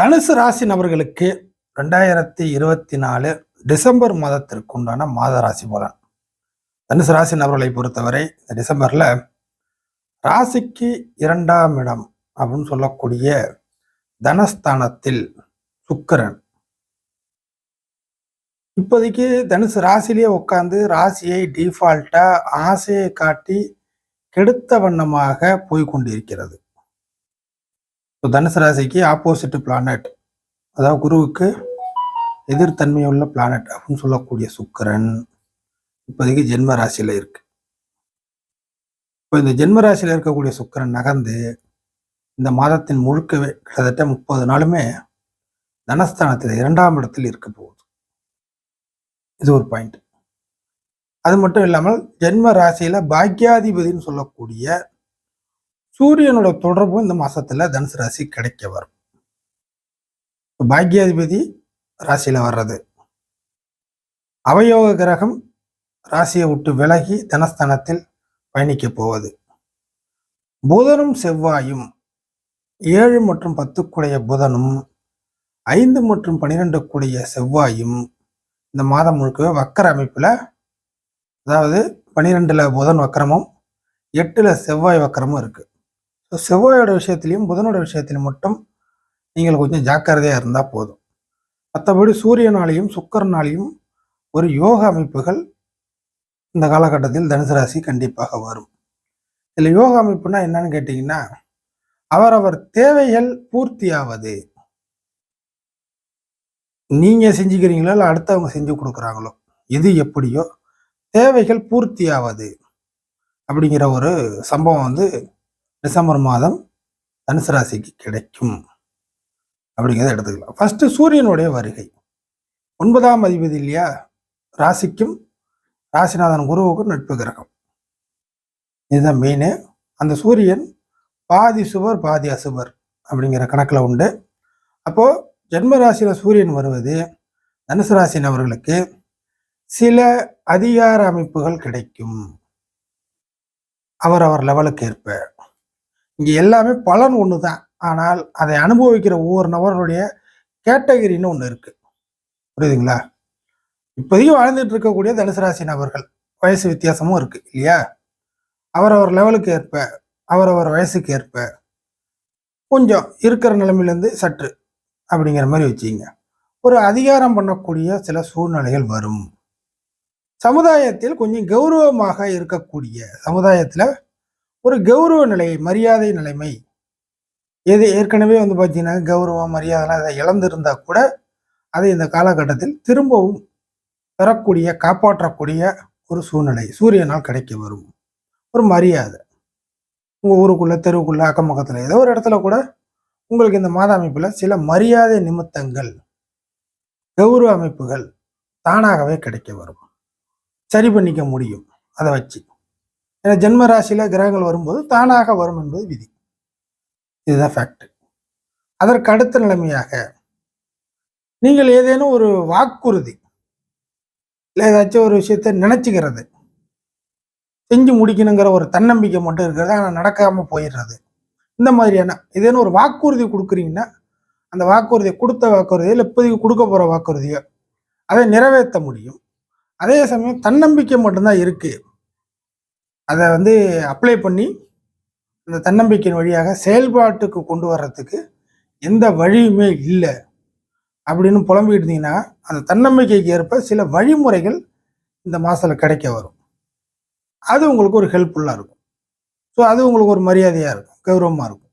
தனுசு ராசி நபர்களுக்கு ரெண்டாயிரத்தி இருபத்தி நாலு டிசம்பர் மாதத்திற்கு உண்டான மாத ராசி பலன். தனுசு ராசி நபர்களை பொறுத்தவரை இந்த டிசம்பர்ல ராசிக்கு இரண்டாம் இடம் அப்படின்னு சொல்லக்கூடிய தனஸ்தானத்தில் சுக்கரன். இப்போதைக்கு தனுசு ராசிலேயே உட்காந்து ராசியை டிஃபால்ட்டா ஆசையை காட்டி கெடுத்த வண்ணமாக போய்கொண்டிருக்கிறது. ஸோ இப்போ தனுசு ராசிக்கு ஆப்போசிட் பிளானட் அதாவது குருவுக்கு எதிர்த்தன்மை உள்ள பிளானட் அப்படின்னு சொல்லக்கூடிய சுக்கிரன் இப்போதைக்கு ஜென்ம ராசியில் இருக்கு. இப்போ இந்த ஜென்ம ராசியில் இருக்கக்கூடிய சுக்கரன் நகர்ந்து இந்த மாதத்தின் முழுக்கவே கிட்டத்தட்ட முப்பது நாளுமே தனஸ்தானத்தில் இரண்டாம் இடத்தில் இருக்க போகுது. இது ஒரு பாயிண்ட் அது மட்டும் இல்லாமல் ஜென்ம ராசியில் பாக்யாதிபதினு சொல்லக்கூடிய சூரியனோட தொடர்பும் இந்த மாசத்துல தனுசு ராசி கிடைக்க வரும். பாக்யாதிபதி ராசியில வர்றது. அவயோக கிரகம் ராசியை விட்டு விலகி தனஸ்தானத்தில் பயணிக்க போவது. புதனும் செவ்வாயும் ஏழு மற்றும் பத்துக்குடைய புதனும் ஐந்து மற்றும் பனிரெண்டுக்குடைய கூடிய செவ்வாயும் இந்த மாதம் முழுக்கவே வக்கர அமைப்புல அதாவது பனிரெண்டில் புதன் வக்கரமும் எட்டுல செவ்வாய் வக்கரமும் இருக்கு. ஸோ செவ்வாயோட விஷயத்துலையும் புதனோட விஷயத்திலையும் மட்டும் நீங்கள் கொஞ்சம் ஜாக்கிரதையாக இருந்தால் போதும். மற்றபடி சூரியனாலையும் சுக்கரனாலையும் ஒரு யோக அமைப்புகள் இந்த காலகட்டத்தில் தனுசு ராசி கண்டிப்பாக வரும். இதில் யோக அமைப்புனா என்னன்னு கேட்டிங்கன்னா அவரவர் தேவைகள் பூர்த்தியாவது. நீங்கள் செஞ்சுக்கிறீங்களோ இல்லை அடுத்தவங்க செஞ்சு கொடுக்குறாங்களோ எது எப்படியோ தேவைகள் பூர்த்தியாவது அப்படிங்கிற ஒரு சம்பவம் வந்து டிசம்பர் மாதம் தனுசு ராசிக்கு கிடைக்கும். அப்படிங்கிறத எடுத்துக்கலாம். ஃபர்ஸ்ட் சூரியனுடைய வருகை. ஒன்பதாம் அதிபதி இல்லையா? ராசிக்கும் ராசிநாதன் குருவுக்கும் நட்பு கிரகம். இதுதான் மெயின் அந்த சூரியன் பாதி சுவர் பாதி அசுவர் அப்படிங்கிற கணக்கில் உண்டு. அப்போது ஜென்ம ராசியில் சூரியன் வருவது தனுசு ராசினவர்களுக்கு சில அதிகார அமைப்புகள் கிடைக்கும். அவரவர் லெவலுக்கு ஏற்ப. இங்கே எல்லாமே பலன் ஒன்று தான் ஆனால் அதை அனுபவிக்கிற ஒவ்வொரு நபர்களுடைய கேட்டகரின்னு ஒன்று இருக்குது புரியுதுங்களா? இப்போதையும் வாழ்ந்துட்டு இருக்கக்கூடிய தனுசு ராசி நபர்கள் வயசு வித்தியாசமும் இருக்குது இல்லையா? அவரவர் லெவலுக்கு ஏற்ப அவரவர் வயசுக்கு ஏற்ப கொஞ்சம் இருக்கிற நிலைமையிலேருந்து சற்று அப்படிங்கிற மாதிரி வச்சுங்க ஒரு அதிகாரம் பண்ணக்கூடிய சில சூழ்நிலைகள் வரும். சமுதாயத்தில் கொஞ்சம் கௌரவமாக இருக்கக்கூடிய சமுதாயத்தில் ஒரு கௌரவ நிலை மரியாதை நிலைமை. எது ஏற்கனவே வந்து பார்த்தீங்கன்னா கௌரவம் மரியாதைலாம் அதை இழந்திருந்தா கூட அதை இந்த காலகட்டத்தில் திரும்பவும் பெறக்கூடிய காப்பாற்றக்கூடிய ஒரு சூழ்நிலை சூரியனால் கிடைக்க வரும். ஒரு மரியாதை. உங்கள் ஊருக்குள்ளே தெருவுக்குள்ளே அக்கம் பக்கத்தில் ஏதோ ஒரு இடத்துல கூட உங்களுக்கு இந்த மாத அமைப்பில் சில மரியாதை நிமித்தங்கள் கௌரவ அமைப்புகள் தானாகவே கிடைக்க வரும். சரி பண்ணிக்க முடியும் அதை வச்சு. ஏன்னா ஜென்ம ராசியில கிரகங்கள் வரும்போது தானாக வரும் என்பது விதி. இதுதான் ஃபேக்ட் அதற்கு அடுத்த நிலைமையாக நீங்கள் ஏதேனும் ஒரு வாக்குறுதி இல்லை ஏதாச்சும் ஒரு விஷயத்த நினைச்சுக்கிறது செஞ்சு முடிக்கணுங்கிற ஒரு தன்னம்பிக்கை மட்டும் இருக்கிறது ஆனால் நடக்காம போயிடுறது. இந்த மாதிரியான ஏதேனும் ஒரு வாக்குறுதி கொடுக்குறீங்கன்னா அந்த வாக்குறுதியை கொடுத்த வாக்குறுதியோ இல்லை இப்போதைக்கு கொடுக்க போகிற வாக்குறுதியோ அதை நிறைவேற்ற முடியும். அதே சமயம் தன்னம்பிக்கை மட்டும்தான் இருக்குது அதை வந்து அப்ளை பண்ணி அந்த தன்னம்பிக்கையின் வழியாக செயல்பாட்டுக்கு கொண்டு வர்றதுக்கு எந்த வழியுமே இல்லை. அப்படின்னு புலம்பிக்கிட்டு இருந்தீங்கன்னா அந்த தன்னம்பிக்கைக்கு ஏற்ப சில வழிமுறைகள் இந்த மாதத்தில் கிடைக்க வரும். அது உங்களுக்கு ஒரு ஹெல்ப்ஃபுல்லாக இருக்கும். ஸோ அது உங்களுக்கு ஒரு மரியாதையாக இருக்கும் கௌரவமாக இருக்கும்.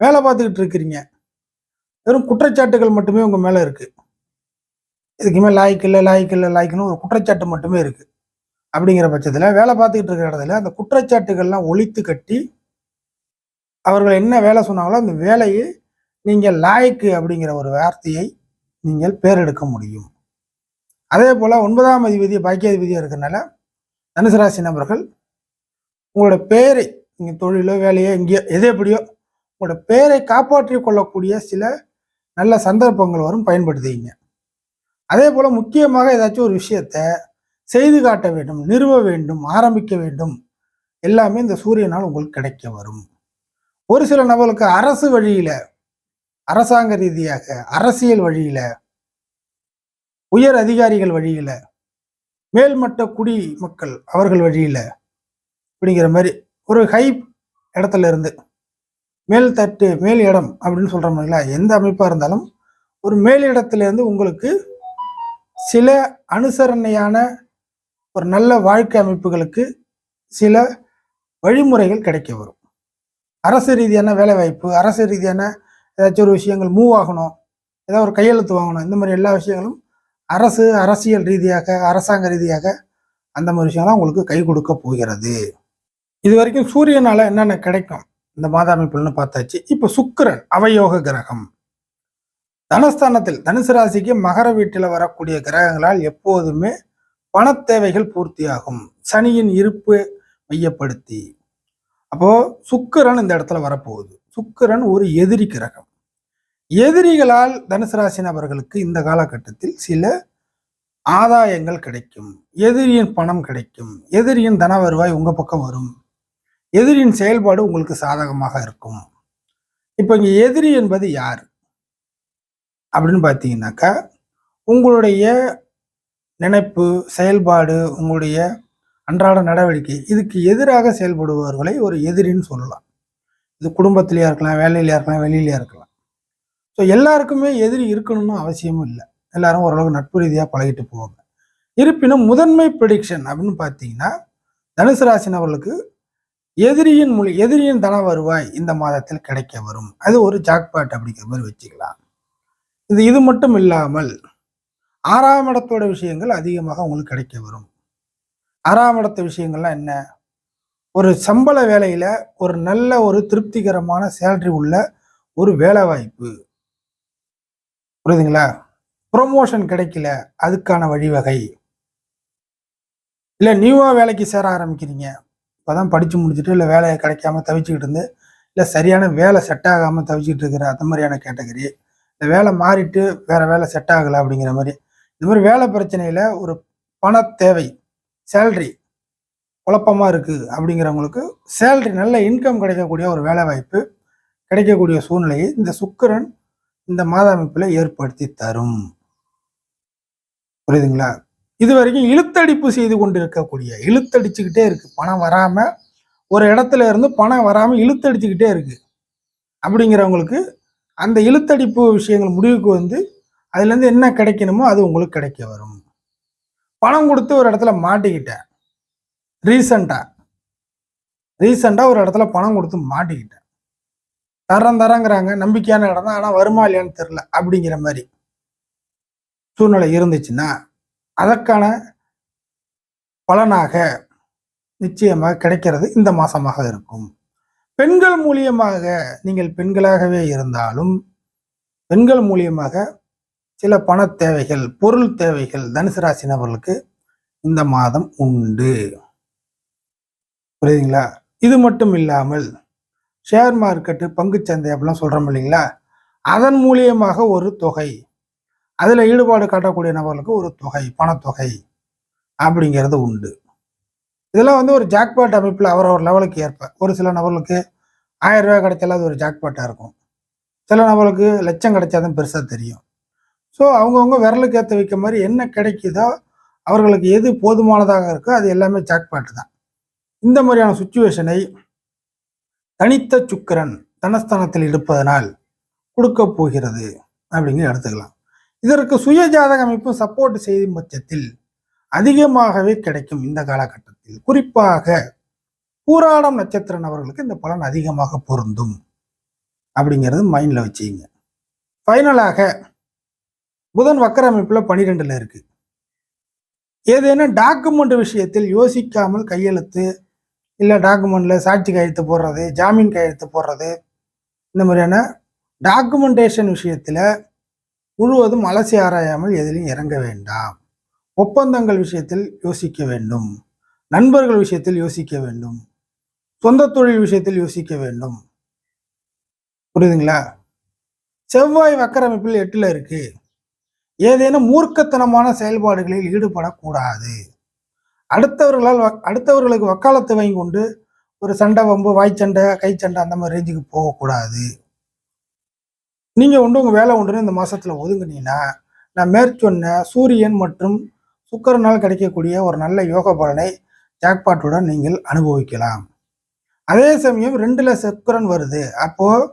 வேலை பார்த்துக்கிட்டு இருக்கிறீங்க. வெறும் குற்றச்சாட்டுகள் மட்டுமே உங்கள் மேலே இருக்குது இதுக்குமே லாய்க்கு இல்லை லாய்க்கு இல்லை லாய்க்குன்னு ஒரு குற்றச்சாட்டு மட்டுமே இருக்குது அப்படிங்கிற பட்சத்தில் வேலை பார்த்துக்கிட்டு இருக்கிற இடத்துல அந்த குற்றச்சாட்டுகள்லாம் ஒழித்து கட்டி அவர்கள் என்ன வேலை சொன்னாங்களோ அந்த வேலையை நீங்கள் லாய்க்கு அப்படிங்கிற ஒரு வார்த்தையை நீங்கள் பேரெடுக்க முடியும். அதே போல் ஒன்பதாம் அதிபதி பாக்கியாதிபதியாக இருக்கிறனால தனுசு ராசி நபர்கள் உங்களோட பெயரை நீங்கள் தொழிலோ வேலையோ எங்கேயோ எது எப்படியோ உங்களோட பெயரை காப்பாற்றி கொள்ளக்கூடிய சில நல்ல சந்தர்ப்பங்கள் வரும் பயன்படுத்திங்க அதே போல் முக்கியமாக ஏதாச்சும் ஒரு விஷயத்த செய்து காட்ட வேண்டும் நிறுவ வேண்டும் ஆரம்பிக்க வேண்டும். எல்லாமே இந்த சூரியனால் உங்களுக்கு கிடைக்க வரும். ஒரு சில நபர்களுக்கு அரசு வழியில அரசாங்க ரீதியாக அரசியல் வழியில உயர் அதிகாரிகள் வழியில மேல்மட்ட குடி மக்கள் அவர்கள் வழியில அப்படிங்கிற மாதிரி ஒரு ஹை இடத்துல இருந்து மேல் தட்டு மேல் இடம் அப்படின்னு சொல்றோம்ல எந்த அமைப்பா இருந்தாலும் ஒரு மேல் உங்களுக்கு சில அனுசரணையான ஒரு நல்ல வாழ்க்கை அமைப்புகளுக்கு சில வழிமுறைகள் கிடைக்க வரும். அரசு ரீதியான வேலைவாய்ப்பு அரசு ரீதியான ஏதாச்சும் ஒரு விஷயங்கள் மூவ் ஆகணும் ஏதாவது ஒரு கையெழுத்து வாங்கணும் இந்த மாதிரி எல்லா விஷயங்களும் அரசு அரசியல் ரீதியாக அரசாங்க ரீதியாக அந்த மாதிரி விஷயம்லாம் உங்களுக்கு கை கொடுக்க போகிறது. இது வரைக்கும் சூரியனால் என்னென்ன கிடைக்கும்? இந்த மாத அமைப்புன்னு பார்த்தாச்சு. இப்போ சுக்கிரன் அவயோக கிரகம். தனஸ்தானத்தில் தனுசு ராசிக்கு மகர வீட்டில் வரக்கூடிய கிரகங்களால் எப்போதுமே பணத்தேவைகள் பூர்த்தியாகும். சனியின் இருப்பு மையப்படுத்தி. அப்போ சுக்கரன் இந்த இடத்துல வரப்போகுது. சுக்கிரன் ஒரு எதிரி கிரகம். எதிரிகளால் தனுசு ராசி நபர்களுக்கு இந்த காலகட்டத்தில் சில ஆதாயங்கள் கிடைக்கும். எதிரியின் பணம் கிடைக்கும். எதிரியின் தன வருவாய் உங்க பக்கம் வரும். எதிரியின் செயல்பாடு உங்களுக்கு சாதகமாக இருக்கும். இப்போ இங்க எதிரி என்பது யார்? அப்படின்னு பார்த்தீங்கன்னாக்கா உங்களுடைய நினைப்பு செயல்பாடு உங்களுடைய அன்றாட நடவடிக்கை இதுக்கு எதிராக செயல்படுபவர்களை ஒரு எதிரின்னு சொல்லலாம். இது குடும்பத்திலேயா இருக்கலாம் வேலையிலையா இருக்கலாம் வெளியிலையா இருக்கலாம். ஸோ எல்லாருக்குமே எதிரி இருக்கணும்னு அவசியமும் இல்லை. எல்லாரும் ஓரளவுக்கு நட்பு ரீதியாக பழகிட்டு போவாங்க. இருப்பினும் முதன்மை ப்ரெடிக்ஷன் அப்படின்னு பார்த்தீங்கன்னா தனுசு ராசி நபர்களுக்கு எதிரியின் மொழி எதிரியின் தன வருவாய் இந்த மாதத்தில் கிடைக்க வரும். அது ஒரு ஜாக்பாட் அப்படிங்கிற மாதிரி வச்சுக்கலாம். இது இது மட்டும் இல்லாமல் ஆறாம் இடத்தோட விஷயங்கள் அதிகமாக உங்களுக்கு கிடைக்க வரும். ஆறாம் இடத்த விஷயங்கள்லாம் என்ன? ஒரு சம்பள வேலையில ஒரு நல்ல ஒரு திருப்திகரமான சேலரி உள்ள ஒரு வேலை வாய்ப்பு புரியுதுங்களா? ப்ரொமோஷன் கிடைக்கல அதுக்கான வழிவகை. இல்லை நியூவாக வேலைக்கு சேர ஆரம்பிக்கிறீங்க. இப்போதான் படித்து முடிச்சுட்டு இல்லை வேலையை கிடைக்காம தவிச்சுக்கிட்டு இருந்து இல்லை சரியான வேலை செட் ஆகாமல் தவிச்சிக்கிட்டு இருக்கிற அந்த மாதிரியான கேட்டகரி இந்த வேலை மாறிட்டு வேற வேலை செட் ஆகலை அப்படிங்கிற மாதிரி. இந்த மாதிரி வேலை பிரச்சனையில் ஒரு பண தேவை சேல்ரி குழப்பமாக இருக்குது அப்படிங்கிறவங்களுக்கு சேல்ரி நல்ல இன்கம் கிடைக்கக்கூடிய ஒரு வேலை வாய்ப்பு கிடைக்கக்கூடிய சூழ்நிலையை இந்த சுக்கிரன் இந்த மாத அமைப்பில் ஏற்படுத்தி தரும். புரியுதுங்களா? இது வரைக்கும் இழுத்தடிப்பு செய்து கொண்டு இருக்கக்கூடிய இழுத்தடிச்சுக்கிட்டே இருக்கு. பணம் வராமல் ஒரு இடத்துல இருந்து பணம் வராமல் இழுத்தடிச்சுக்கிட்டே இருக்கு. அப்படிங்கிறவங்களுக்கு அந்த இழுத்தடிப்பு விஷயங்கள் முடிவுக்கு வந்து அதுலேருந்து என்ன கிடைக்கணுமோ அது உங்களுக்கு கிடைக்க வரும். பணம் கொடுத்து ஒரு இடத்துல மாட்டிக்கிட்டேன் ரீசண்டாக ரீசண்டாக ஒரு இடத்துல பணம் கொடுத்து மாட்டிக்கிட்டேன் தரம் தரங்கிறாங்க நம்பிக்கையான இடம் தான் ஆனால் வருமா இல்லையான்னு தெரில அப்படிங்கிற மாதிரி. சூழ்நிலை இருந்துச்சுன்னா அதற்கான பலனாக நிச்சயமாக கிடைக்கிறது இந்த மாதமாக இருக்கும். பெண்கள் மூலியமாக நீங்கள் பெண்களாகவே இருந்தாலும் பெண்கள் மூலியமாக சில பண தேவைகள் பொருள் தேவைகள் தனுசு ராசி நபர்களுக்கு இந்த மாதம் உண்டு. புரியுதுங்களா? இது மட்டும் இல்லாமல் ஷேர் மார்க்கெட்டு பங்குச்சந்தை அப்படிலாம் சொல்கிறோம் இல்லைங்களா? அதன் மூலியமாக ஒரு தொகை அதில் ஈடுபாடு காட்டக்கூடிய நபர்களுக்கு ஒரு தொகை பணத்தொகை அப்படிங்கிறது உண்டு. இதெல்லாம் வந்து ஒரு ஜாக்பாட் அமைப்பில் அவரவர் லெவலுக்கு ஏற்ப ஒரு சில நபர்களுக்கு ஆயிரம் ரூபாய் கிடைச்சாலும் அது ஒரு ஜாக்பாட்டாக இருக்கும். சில நபர்களுக்கு லட்சம் கிடைச்சாதான் பெருசாக தெரியும். ஸோ அவங்கவுங்க விரலுக்கு ஏற்ற வைக்க மாதிரி என்ன கிடைக்குதோ அவர்களுக்கு எது போதுமானதாக இருக்கோ அது எல்லாமே ஜாக்பாட்டு தான். இந்த மாதிரியான சுச்சுவேஷனை தனித்த சுக்கிரன் தனஸ்தானத்தில் இருப்பதனால் கொடுக்க போகிறது அப்படிங்கிற எடுத்துக்கலாம். இதற்கு சுய ஜாதக அமைப்பு சப்போர்ட் செய்யும் பட்சத்தில் அதிகமாகவே கிடைக்கும் இந்த காலகட்டத்தில். குறிப்பாக பூராடம் நட்சத்திரன் அவர்களுக்கு இந்த பலன் அதிகமாக பொருந்தும் அப்படிங்கிறது மைண்டில் வச்சுங்க ஃபைனலாக புதன் வக்கர அமைப்பில் பனிரெண்டில் இருக்குது ஏதேனும் டாக்குமெண்ட் விஷயத்தில் யோசிக்காமல் கையெழுத்து இல்லை டாக்குமெண்ட்டில் சாட்சி கையெழுத்து போடுறது ஜாமீன் கையெழுத்து போடுறது இந்த மாதிரியான டாக்குமெண்டேஷன் விஷயத்தில் முழுவதும் அலசி ஆராயாமல் எதிலும் இறங்க வேண்டாம். ஒப்பந்தங்கள் விஷயத்தில் யோசிக்க வேண்டும். நண்பர்கள் விஷயத்தில் யோசிக்க வேண்டும். சொந்த தொழில் விஷயத்தில் யோசிக்க வேண்டும். புரியுதுங்களா? செவ்வாய் வக்கரமைப்பில் எட்டில் இருக்குது ஏதேனும் மூர்க்கத்தனமான செயல்பாடுகளில் ஈடுபடக்கூடாது. அடுத்தவர்களால் அடுத்தவர்களுக்கு வக்காலத்து வாங்கி கொண்டு ஒரு சண்டை வம்பு வாய்ச்சண்டை கைச்சண்டை அந்த மாதிரி ரேஞ்சுக்கு போகக்கூடாது. நீங்கள் உண்டு உங்கள் வேலை ஒன்று இந்த மாதத்தில் ஒதுங்குனீங்கன்னா நான் மேற்சொன்ன சூரியன் மற்றும் சுக்கரனால் கிடைக்கக்கூடிய ஒரு நல்ல யோக பலனை ஜாக்பாட்டுடன் நீங்கள் அனுபவிக்கலாம். அதே சமயம் ரெண்டில் சுக்கரன் வருது. அப்போது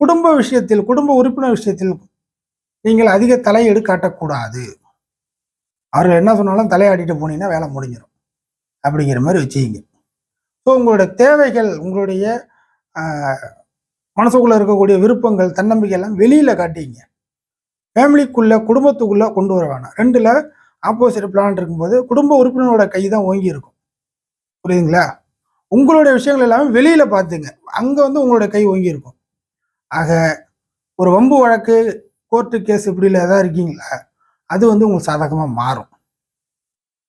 குடும்ப விஷயத்தில் குடும்ப உறுப்பினர் விஷயத்தில் நீங்கள் அதிக தலையீடு காட்டக்கூடாது. அவர்கள் என்ன சொன்னாலும் தலையாடிட்டு போனீங்கன்னா வேலை முடிஞ்சிடும் அப்படிங்கிற மாதிரி வச்சுக்கிங்க. ஸோ உங்களுடைய தேவைகள் உங்களுடைய மனசுக்குள்ளே மனசுக்குள்ள இருக்கக்கூடிய விருப்பங்கள் தன்னம்பிக்கை எல்லாம் வெளியில காட்டிங்க. ஃபேமிலிக்குள்ள குடும்பத்துக்குள்ள கொண்டு வர வேணாம். ரெண்டுல ஆப்போசிட் பிளான் இருக்கும்போது குடும்ப உறுப்பினரோட கை தான் ஓங்கி இருக்கும். புரியுதுங்களா? உங்களுடைய விஷயங்கள் எல்லாமே வெளியில பார்த்துங்க. அங்க வந்து உங்களோட கை ஓங்கி இருக்கும். ஆக ஒரு வம்பு வழக்கு கோர்ட்டு கேஸ் இப்படியில் ஏதாவது இருக்கீங்களா? அது வந்து உங்களுக்கு சாதகமாக மாறும்.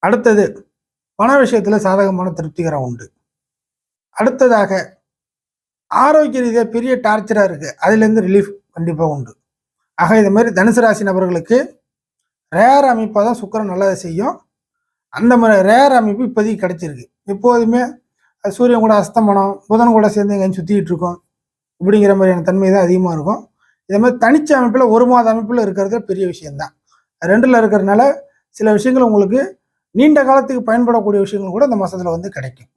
அடுத்தது பண விஷயத்தில் சாதகமான திருப்திகரம் உண்டு. அடுத்ததாக ஆரோக்கிய ரீதியாக பெரிய டார்ச்சராக இருக்குது அதுலேருந்து ரிலீஃப் கண்டிப்பாக உண்டு. ஆக இது மாதிரி தனுசு ராசி நபர்களுக்கு ரேர் அமைப்பாக தான் சுக்கரம் நல்லதை செய்யும். அந்த மாதிரி ரேர் அமைப்பு இப்போதைக்கு கிடச்சிருக்கு. எப்போதுமே அது சூரியன் கூட அஸ்தமனம் புதன் கூட சேர்ந்து எங்கேயும் சுற்றிக்கிட்டு இருக்கோம். இப்படிங்கிற மாதிரியான தன்மை தான் அதிகமாக இருக்கும். இதே மாதிரி தனிச்ச அமைப்பில் ஒரு மாத அமைப்பில் இருக்கிறது பெரிய விஷயம்தான். ரெண்டில் இருக்கிறதுனால சில விஷயங்கள் உங்களுக்கு நீண்ட காலத்துக்கு பயன்படக்கூடிய விஷயங்கள் கூட இந்த மாதத்தில் வந்து கிடைக்கும்.